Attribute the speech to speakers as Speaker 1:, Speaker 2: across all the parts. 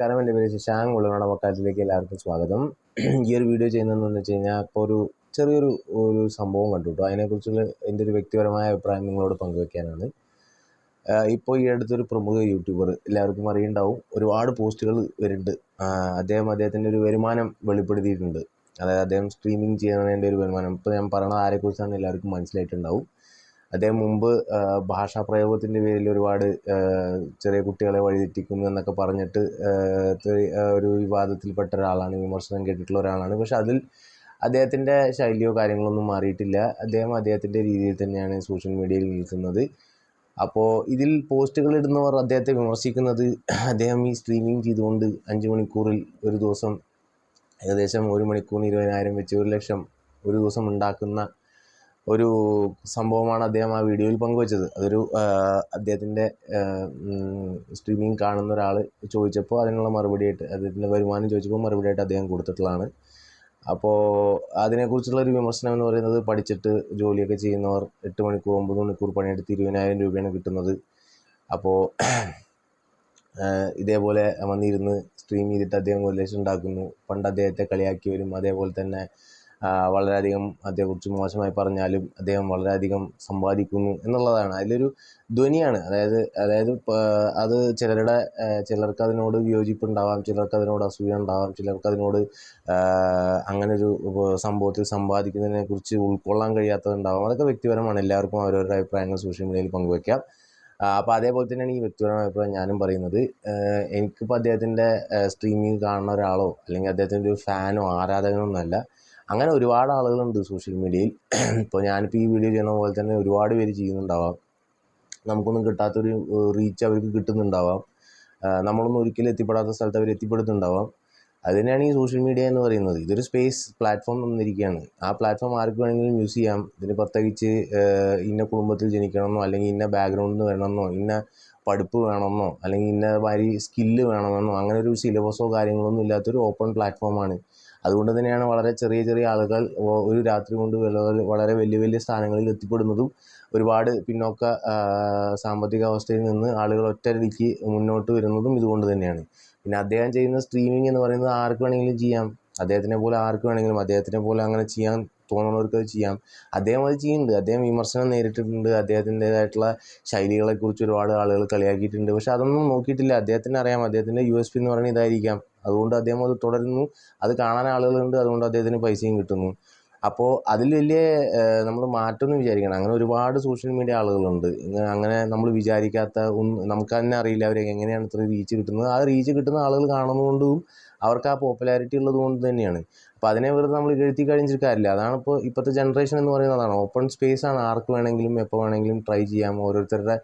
Speaker 1: നമസ്കാരം. എന്റെ പേര് ശശാങ്ക്. ഉള്ളവരുടെ മക്കാലത്തിലേക്ക് എല്ലാവർക്കും സ്വാഗതം. ഈ ഒരു വീഡിയോ ചെയ്യുന്നതെന്ന് വെച്ച് കഴിഞ്ഞാൽ ഇപ്പോൾ ഒരു ചെറിയൊരു ഒരു സംഭവം കണ്ടു കേട്ടോ അതിനെക്കുറിച്ചുള്ള എന്റെ ഒരു വ്യക്തിപരമായ അഭിപ്രായം നിങ്ങളോട് പങ്കുവയ്ക്കാനാണ് ഇപ്പോൾ ഈ അടുത്തൊരു പ്രമുഖ യൂട്യൂബർ എല്ലാവർക്കും അറിയുണ്ടാവും. ഒരുപാട് പോസ്റ്റുകൾ വരുന്നുണ്ട്. അദ്ദേഹം അദ്ദേഹത്തിന്റെ ഒരു വരുമാനം വെളിപ്പെടുത്തിയിട്ടുണ്ട്. അതായത് അദ്ദേഹം സ്ട്രീമിംഗ് ചെയ്യുന്നതിന്റെ ഒരു വരുമാനം. ഇപ്പോൾ ഞാൻ പറയുന്നത് ആരെക്കുറിച്ചാണ് എല്ലാവർക്കും മനസ്സിലായിട്ടുണ്ടാവും. അദ്ദേഹം മുമ്പ് ഭാഷാ പ്രയോഗത്തിന്റെ പേരിൽ ഒരുപാട് ചെറിയ കുട്ടികളെ വഴിതെറ്റിക്കുന്നു എന്നൊക്കെ പറഞ്ഞിട്ട് ഒരു വിവാദത്തിൽപ്പെട്ട ഒരാളാണ് വിമർശനം കേട്ടിട്ടുള്ള ഒരാളാണ്. പക്ഷെ അതിൽ അദ്ദേഹത്തിന്റെ ശൈലിയോ കാര്യങ്ങളൊന്നും മാറിയിട്ടില്ല. അദ്ദേഹം അദ്ദേഹത്തിന്റെ രീതിയിൽ തന്നെയാണ് സോഷ്യൽ മീഡിയയിൽ നിൽക്കുന്നത്. അപ്പോൾ ഇതിൽ പോസ്റ്റുകൾ ഇടുന്നവർ അദ്ദേഹത്തെ വിമർശിക്കുന്നത് അദ്ദേഹം ഈ സ്ട്രീമിംഗ് ചെയ്തുകൊണ്ട് അഞ്ച് മണിക്കൂറിൽ ഒരു ദിവസം ഏകദേശം ഒരു മണിക്കൂറിന് ഇരുപതിനായിരം വെച്ച് ഒരു ലക്ഷം ഒരു ദിവസം ഉണ്ടാക്കുന്ന ഒരു സംഭവമാണ് അദ്ദേഹം ആ വീഡിയോയിൽ പങ്കുവച്ചത്. അതൊരു അദ്ദേഹത്തിന്റെ സ്ട്രീമിംഗ് കാണുന്ന ഒരാൾ ചോദിച്ചപ്പോൾ അതിനുള്ള മറുപടിയായിട്ട് അദ്ദേഹത്തിന്റെ വരുമാനം ചോദിച്ചപ്പോൾ മറുപടിയായിട്ട് അദ്ദേഹം കൊടുത്തിട്ടുള്ളതാണ്. അപ്പോൾ അതിനെക്കുറിച്ചുള്ള ഒരു വിമർശനം എന്ന് പറയുന്നത് പഠിച്ചിട്ട് ജോലിയൊക്കെ ചെയ്യുന്നവർ എട്ട് മണിക്കൂർ ഒമ്പത് മണിക്കൂർ പണിയെടുത്ത് ഇരുപതിനായിരം രൂപയാണ് കിട്ടുന്നത്. അപ്പോൾ ഇതേപോലെ വന്നിരുന്ന് സ്ട്രീം ചെയ്തിട്ട് അദ്ദേഹം ഒരു ലക്ഷം ഉണ്ടാക്കുന്നു. പണ്ട് അദ്ദേഹത്തെ കളിയാക്കിയവരും അതേപോലെ തന്നെ വളരെയധികം അതേക്കുറിച്ച് മോശമായി പറഞ്ഞാലും അദ്ദേഹം വളരെയധികം സമ്പാദിക്കുന്നു എന്നുള്ളതാണ്. അതിലൊരു ധ്വനിയാണ്. അതായത് അതായത് അത് ചിലരുടെ ചിലർക്ക് അതിനോട് വിയോജിപ്പുണ്ടാവാം ചിലർക്ക് അതിനോട് അസൂയ ഉണ്ടാവാം ചിലർക്ക് അതിനോട് അങ്ങനെ ഒരു സംഭവത്തിൽ സമ്പാദിക്കുന്നതിനെക്കുറിച്ച് ഉൾക്കൊള്ളാൻ കഴിയാത്തതുണ്ടാവാം. അതൊക്കെ വ്യക്തിപരമാണ്. എല്ലാവർക്കും അവരവരുടെ അഭിപ്രായങ്ങൾ സോഷ്യൽ മീഡിയയിൽ പങ്കുവയ്ക്കാം അപ്പോൾ അതേപോലെ തന്നെയാണ് ഈ വ്യക്തിപരമായ അഭിപ്രായം ഞാനും പറയുന്നത്. എനിക്കിപ്പോൾ അദ്ദേഹത്തിന്റെ സ്ട്രീമിങ് കാണുന്ന ഒരാളോ അല്ലെങ്കിൽ അദ്ദേഹത്തിന്റെ ഒരു ഫാനോ ആരാധകനോ ഒന്നല്ല അങ്ങനെ ഒരുപാട് ആളുകളുണ്ട് സോഷ്യൽ മീഡിയയിൽ. ഇപ്പോൾ ഞാനിപ്പോൾ ഈ വീഡിയോ ചെയ്യുന്ന പോലെ തന്നെ ഒരുപാട് പേര് ചെയ്യുന്നുണ്ടാവാം. നമുക്കൊന്നും കിട്ടാത്തൊരു റീച്ച് അവർക്ക് കിട്ടുന്നുണ്ടാവാം. നമ്മളൊന്നും ഒരിക്കലും എത്തിപ്പെടാത്ത സ്ഥലത്ത് അവർ എത്തിപ്പെടുന്നുണ്ടാവാം. അതിനാണ് ഈ സോഷ്യൽ മീഡിയ എന്ന് പറയുന്നത്. ഇതൊരു സ്പേസ് പ്ലാറ്റ്ഫോം തന്നിരിക്കുകയാണ്. ആ പ്ലാറ്റ്ഫോം ആർക്ക് വേണമെങ്കിലും യൂസ് ചെയ്യാം. ഇതിന് പ്രത്യേകിച്ച് ഇന്ന കുടുംബത്തിൽ ജനിക്കണമെന്നോ അല്ലെങ്കിൽ ഇന്ന ബാക്ക്ഗ്രൗണ്ടിൽ നിന്ന് വരണമെന്നോ ഇന്ന പഠിപ്പ് വേണമെന്നോ അല്ലെങ്കിൽ ഇന്ന മാതിരി സ്കില്ല് വേണമെന്നോ അങ്ങനെ ഒരു സിലബസോ കാര്യങ്ങളൊന്നും ഇല്ലാത്തൊരു ഓപ്പൺ പ്ലാറ്റ്ഫോമാണ് അതുകൊണ്ട് തന്നെയാണ് വളരെ ചെറിയ ചെറിയ ആളുകൾ ഒരു രാത്രി കൊണ്ട് വളരെ വലിയ വലിയ സ്ഥാനങ്ങളിൽ എത്തിപ്പെടുന്നതും ഒരുപാട് പിന്നോക്ക സാമ്പത്തിക അവസ്ഥയിൽ നിന്ന് ആളുകൾ ഒറ്റയടിക്ക് മുന്നോട്ട് വരുന്നതും ഇതുകൊണ്ട് തന്നെയാണ്. പിന്നെ അദ്ദേഹം ചെയ്യുന്ന സ്ട്രീമിംഗ് എന്ന് പറയുന്നത് ആർക്ക് വേണമെങ്കിലും ചെയ്യാം. അദ്ദേഹത്തിനെ പോലെ ആർക്ക് വേണമെങ്കിലും അദ്ദേഹത്തിനെ പോലെ അങ്ങനെ ചെയ്യാൻ തോന്നുന്നവർക്ക് അത് ചെയ്യാം. അദ്ദേഹം അത് ചെയ്യുന്നുണ്ട്. അദ്ദേഹം വിമർശനം നേരിട്ടിട്ടുണ്ട്. അദ്ദേഹത്തിന്റെതായിട്ടുള്ള ശൈലികളെക്കുറിച്ച് ഒരുപാട് ആളുകൾ കളിയാക്കിയിട്ടുണ്ട്. പക്ഷെ അതൊന്നും നോക്കിയിട്ടില്ല. അദ്ദേഹത്തിന് അറിയാം. അദ്ദേഹത്തിന്റെ യു എസ് പി എന്ന് പറയുന്നത് ഇതായിരിക്കാം. അതുകൊണ്ട് അദ്ദേഹം അത് തുടരുന്നു. അത് കാണാൻ ആളുകളുണ്ട്. അതുകൊണ്ട് അദ്ദേഹത്തിന് പൈസയും കിട്ടുന്നു. അപ്പോൾ അതിൽ വലിയ നമ്മൾ മാറ്റമൊന്നും വിചാരിക്കണം. അങ്ങനെ ഒരുപാട് സോഷ്യൽ മീഡിയ ആളുകളുണ്ട്. അങ്ങനെ നമ്മൾ വിചാരിക്കാത്ത ഒന്നും നമുക്ക് തന്നെ അറിയില്ല. അവർ എങ്ങനെയാണ് ഇത്ര റീച്ച് കിട്ടുന്നത്. ആ റീച്ച് കിട്ടുന്ന ആളുകൾ കാണുന്നതുകൊണ്ടും അവർക്ക് ആ പോപ്പുലാരിറ്റി ഉള്ളത് കൊണ്ട് തന്നെയാണ്. അപ്പോൾ അതിനെ വെറുതെ നമ്മൾ എഴുത്തി കഴിഞ്ഞിട്ട് കാര്യമില്ല. അതാണ് ഇപ്പോൾ ഇപ്പോഴത്തെ ജനറേഷൻ എന്ന് പറയുന്നത് അതാണ്. ഓപ്പൺ സ്പേസ് ആണ് ആർക്ക് വേണമെങ്കിലും എപ്പോൾ വേണമെങ്കിലും ട്രൈ ചെയ്യാം. ഓരോരുത്തരുടെ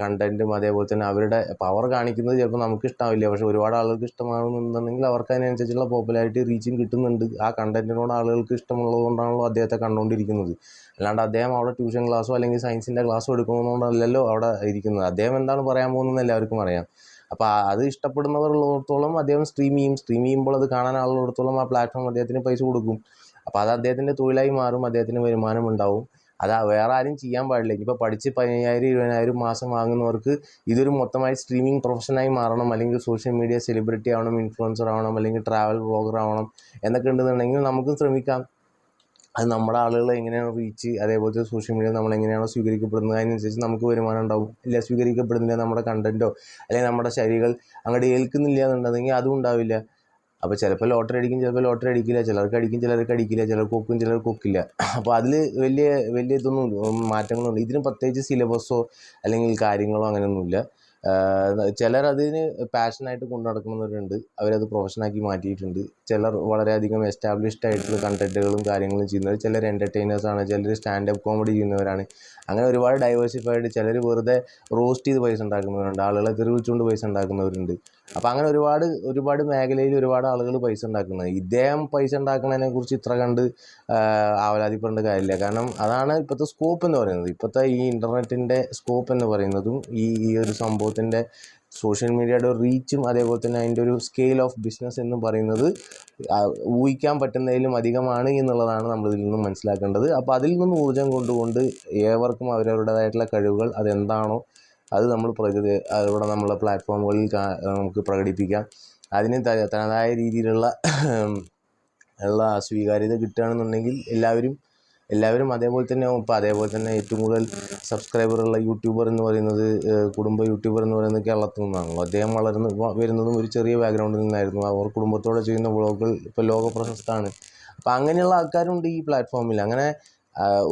Speaker 1: കണ്ടന്റും അതേപോലെ തന്നെ അവരുടെ പവർ കാണിക്കുന്നത് ചിലപ്പോൾ നമുക്ക് ഇഷ്ടമാവില്ല പക്ഷേ ഒരുപാട് ആളുകൾക്ക് ഇഷ്ടമാകുന്നുണ്ടെങ്കിൽ അവർക്ക് അതിനനുസരിച്ചുള്ള പോപ്പുലാരിറ്റി റീച്ചും കിട്ടുന്നുണ്ട്. ആ കണ്ടന്റിനോട് ആളുകൾക്ക് ഇഷ്ടമുള്ളത് കൊണ്ടാണല്ലോ അദ്ദേഹത്തെ കണ്ടുകൊണ്ടിരിക്കുന്നത്. അല്ലാണ്ട് അദ്ദേഹം അവിടെ ട്യൂഷൻ ക്ലാസ്സോ അല്ലെങ്കിൽ സയൻസിന്റെ ക്ലാസ്സോ എടുക്കുന്നതുകൊണ്ടല്ലല്ലോ അവിടെ ഇരിക്കുന്നത്. അദ്ദേഹം എന്താണ് പറയാൻ പോകുന്നതെന്ന് എല്ലാവർക്കും അറിയാം. അപ്പോൾ അത് ഇഷ്ടപ്പെടുന്നവർ ഉള്ളിടത്തോളം അദ്ദേഹം സ്ട്രീം ചെയ്യും. സ്ട്രീം ചെയ്യുമ്പോൾ അത് കാണാൻ ആളുള്ളിടത്തോളം ആ പ്ലാറ്റ്ഫോം അദ്ദേഹത്തിന് പൈസ കൊടുക്കും. അപ്പോൾ അത് അദ്ദേഹത്തിന്റെ തൊഴിലായി മാറും അദ്ദേഹത്തിന് വരുമാനം ഉണ്ടാവും. അത് വേറെ ആരും ചെയ്യാൻ പാടില്ല. ഇപ്പോൾ പഠിച്ച് പതിനയ്യായിരം ഇരുപതിനായിരം മാസം വാങ്ങുന്നവർക്ക് ഇതൊരു മൊത്തമായി സ്ട്രീമിംഗ് പ്രൊഫഷനായി മാറണം. അല്ലെങ്കിൽ സോഷ്യൽ മീഡിയ സെലിബ്രിറ്റി ആവണം ഇൻഫ്ലുവൻസർ ആവണം അല്ലെങ്കിൽ ട്രാവൽ വ്ളോഗർ ആവണം എന്നൊക്കെ ഉണ്ടെന്നുണ്ടെങ്കിൽ നമുക്കും ശ്രമിക്കാം. അത് നമ്മുടെ ആളുകൾ എങ്ങനെയാണ് റീച്ച് അതേപോലത്തെ സോഷ്യൽ മീഡിയ നമ്മൾ എങ്ങനെയാണോ സ്വീകരിക്കപ്പെടുന്നത് അതിനനുസരിച്ച് നമുക്ക് വരുമാനം ഉണ്ടാവും. ഇല്ല സ്വീകരിക്കപ്പെടുന്നില്ല നമ്മുടെ കണ്ടന്റോ അല്ലെങ്കിൽ നമ്മുടെ ശൈലികൾ അങ്ങോട്ട് ഏൽക്കുന്നില്ല എന്നുണ്ടെങ്കിൽ അതും ഉണ്ടാവില്ല. അപ്പോൾ ചിലപ്പോൾ ലോട്ടറി അടിക്കും ചിലപ്പോൾ ലോട്ടറി അടിക്കില്ല. ചിലർക്ക് അടിക്കും ചിലർക്ക് അടിക്കില്ല. ചിലർക്ക് ഒക്കും ചിലർക്ക് ഒക്കില്ല. അപ്പോൾ അതിൽ വലിയ വലിയ ഇതൊന്നും മാറ്റങ്ങളൊന്നും ഇതിന് പ്രത്യേകിച്ച് സിലബസോ അല്ലെങ്കിൽ കാര്യങ്ങളോ അങ്ങനെയൊന്നുമില്ല ചിലർ അതിന് പാഷനായിട്ട് കൊണ്ടു നടക്കുന്നവരുണ്ട് അവരത് പ്രൊഫഷനാക്കി മാറ്റിയിട്ടുണ്ട്. ചിലർ വളരെയധികം എസ്റ്റാബ്ലിഷ്ഡ് ആയിട്ടുള്ള കണ്ടന്റുകളും കാര്യങ്ങളും ചെയ്യുന്നവർ ചിലർ എന്റർടൈനേഴ്സാണ് ചിലർ സ്റ്റാൻഡപ്പ് കോമഡി ചെയ്യുന്നവരാണ്. അങ്ങനെ ഒരുപാട് ഡൈവേഴ്സിഫൈഡ് ചിലർ വെറുതെ റോസ്റ്റ് ചെയ്ത് പൈസ ഉണ്ടാക്കുന്നവരുണ്ട് ആളുകളെ തെറിവിച്ചുകൊണ്ട് പൈസ ഉണ്ടാക്കുന്നവരുണ്ട്. അപ്പോൾ അങ്ങനെ ഒരുപാട് ഒരുപാട് മേഖലയിൽ ഒരുപാട് ആളുകൾ പൈസ ഉണ്ടാക്കുന്നത്. ഇദ്ദേഹം പൈസ ഉണ്ടാക്കുന്നതിനെ കുറിച്ച് ഇത്ര കണ്ട് ആവലാതിപ്പെടേണ്ട കാര്യമില്ല. കാരണം അതാണ് ഇപ്പോഴത്തെ സ്കോപ്പ് എന്ന് പറയുന്നത്. ഇപ്പോഴത്തെ ഈ ഇന്റർനെറ്റിന്റെ സ്കോപ്പ് എന്ന് പറയുന്നതും ഈ ഈ ഒരു സംഭവത്തിന്റെ സോഷ്യൽ മീഡിയയുടെ റീച്ചും അതേപോലെ തന്നെ അതിന്റെ ഒരു സ്കെയിൽ ഓഫ് ബിസിനസ് എന്ന് പറയുന്നത് ഊഹിക്കാൻ പറ്റുന്നതിലും അധികമാണ് എന്നുള്ളതാണ് നമ്മൾ ഇതിൽ നിന്നും മനസ്സിലാക്കേണ്ടത്. അപ്പോൾ അതിൽ നിന്നും ഊർജം കൊണ്ടുകൊണ്ട് ഏവർക്കും അവരവരുടേതായിട്ടുള്ള കഴിവുകൾ അതെന്താണോ അത് നമ്മൾ പ്രകൃതി ഇവിടെ നമ്മളെ പ്ലാറ്റ്ഫോമുകളിൽ നമുക്ക് പ്രകടിപ്പിക്കാം. അതിന് തനതായ രീതിയിലുള്ള ഉള്ള സ്വീകാര്യത കിട്ടുകയാണെന്നുണ്ടെങ്കിൽ എല്ലാവരും എല്ലാവരും അതേപോലെ തന്നെ ഇപ്പോൾ അതേപോലെ തന്നെ ഏറ്റവും കൂടുതൽ സബ്സ്ക്രൈബറുള്ള യൂട്യൂബർ എന്ന് പറയുന്നത് കുടുംബ യൂട്യൂബർ എന്ന് പറയുന്നത് കേരളത്തിൽ നിന്നാണല്ലോ. അദ്ദേഹം വളർന്ന് വരുന്നതും ഒരു ചെറിയ ബാക്ക്ഗ്രൗണ്ടിൽ നിന്നായിരുന്നു. അവർ കുടുംബത്തോടെ ചെയ്യുന്ന വ്ളോഗുകൾ ഇപ്പോൾ ലോക പ്രശസ്തമാണ് അപ്പോൾ അങ്ങനെയുള്ള ആൾക്കാരുണ്ട് ഈ പ്ലാറ്റ്ഫോമിൽ അങ്ങനെ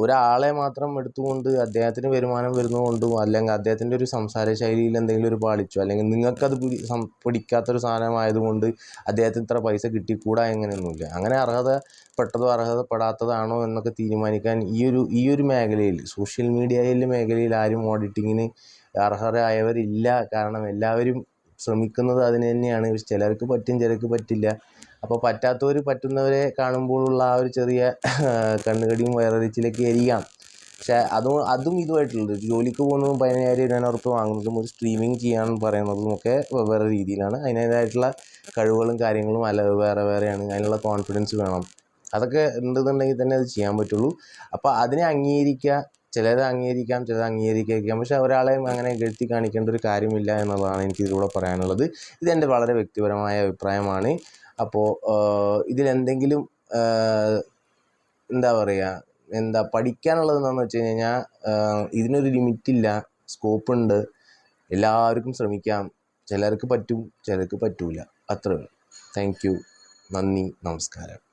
Speaker 1: ഒരാളെ മാത്രം എടുത്തുകൊണ്ട് അദ്ദേഹത്തിന് വരുമാനം വരുന്നതുകൊണ്ടും അല്ലെങ്കിൽ അദ്ദേഹത്തിന്റെ ഒരു സംസാര ശൈലിയിൽ എന്തെങ്കിലും ഒരു പാളിച്ചോ അല്ലെങ്കിൽ നിങ്ങൾക്കത് പിടി സം പിടിക്കാത്തൊരു സാധനമായതുകൊണ്ട് അദ്ദേഹത്തിന് ഇത്ര പൈസ കിട്ടിക്കൂടാ എങ്ങനെയൊന്നുമില്ല. അങ്ങനെ അർഹതപ്പെട്ടതോ അർഹതപ്പെടാത്തതാണോ എന്നൊക്കെ തീരുമാനിക്കാൻ ഈ ഒരു ഈ ഒരു മേഖലയിൽ സോഷ്യൽ മീഡിയയിലെ മേഖലയിൽ ആരും ഓഡിറ്റിങ്ങിന് അർഹരായവരില്ല. കാരണം എല്ലാവരും ശ്രമിക്കുന്നത് അതിന് തന്നെയാണ്. ചിലർക്ക് പറ്റും ചിലർക്ക് പറ്റില്ല. അപ്പോൾ പറ്റാത്തവർ പറ്റുന്നവരെ കാണുമ്പോഴുള്ള ആ ഒരു ചെറിയ കണ്ണുകടിയും വയററിച്ചിലൊക്കെ ആയിരിക്കാം. പക്ഷെ അതും അതും ഇതുമായിട്ടുള്ളത്. ജോലിക്ക് പോകുന്നതും പതിനായിരം ഇരുപതിനായിരം ഉറുപ്പ്യ വാങ്ങുന്നതും ഒരു സ്ട്രീമിങ് ചെയ്യാൻ പറയുന്നതും ഒക്കെ വെവ്വേറെ രീതിയിലാണ്. അതിന്റേതായിട്ടുള്ള കഴിവുകളും കാര്യങ്ങളും അല്ല വേറെ വേറെയാണ്. അതിനുള്ള കോൺഫിഡൻസ് വേണം. അതൊക്കെ ഉണ്ടെന്നുണ്ടെങ്കിൽ തന്നെ അത് ചെയ്യാൻ പറ്റുള്ളൂ. അപ്പോൾ അതിനെ അംഗീകരിക്കുക ചിലത് അംഗീകരിക്കാം ചിലത് അംഗീകരിക്കാം പക്ഷെ ഒരാളെയും അങ്ങനെ എഴുത്തി കാണിക്കേണ്ട ഒരു കാര്യമില്ല എന്നുള്ളതാണ് എനിക്ക് ഇതിലൂടെ പറയാനുള്ളത്. ഇതെന്റെ വളരെ വ്യക്തിപരമായ അഭിപ്രായമാണ്. അപ്പോൾ ഇതിലെന്തെങ്കിലും എന്താ പറയുക എന്താ പഠിക്കാനുള്ളത് എന്താണെന്ന് വെച്ച് കഴിഞ്ഞാൽ ഇതിനൊരു ലിമിറ്റില്ല സ്കോപ്പ് ഉണ്ട് എല്ലാവർക്കും ശ്രമിക്കാം. ചിലർക്ക് പറ്റും ചിലർക്ക് പറ്റൂല. അത്രേ ഉള്ളൂ. Thank you. നന്ദി. നമസ്കാരം.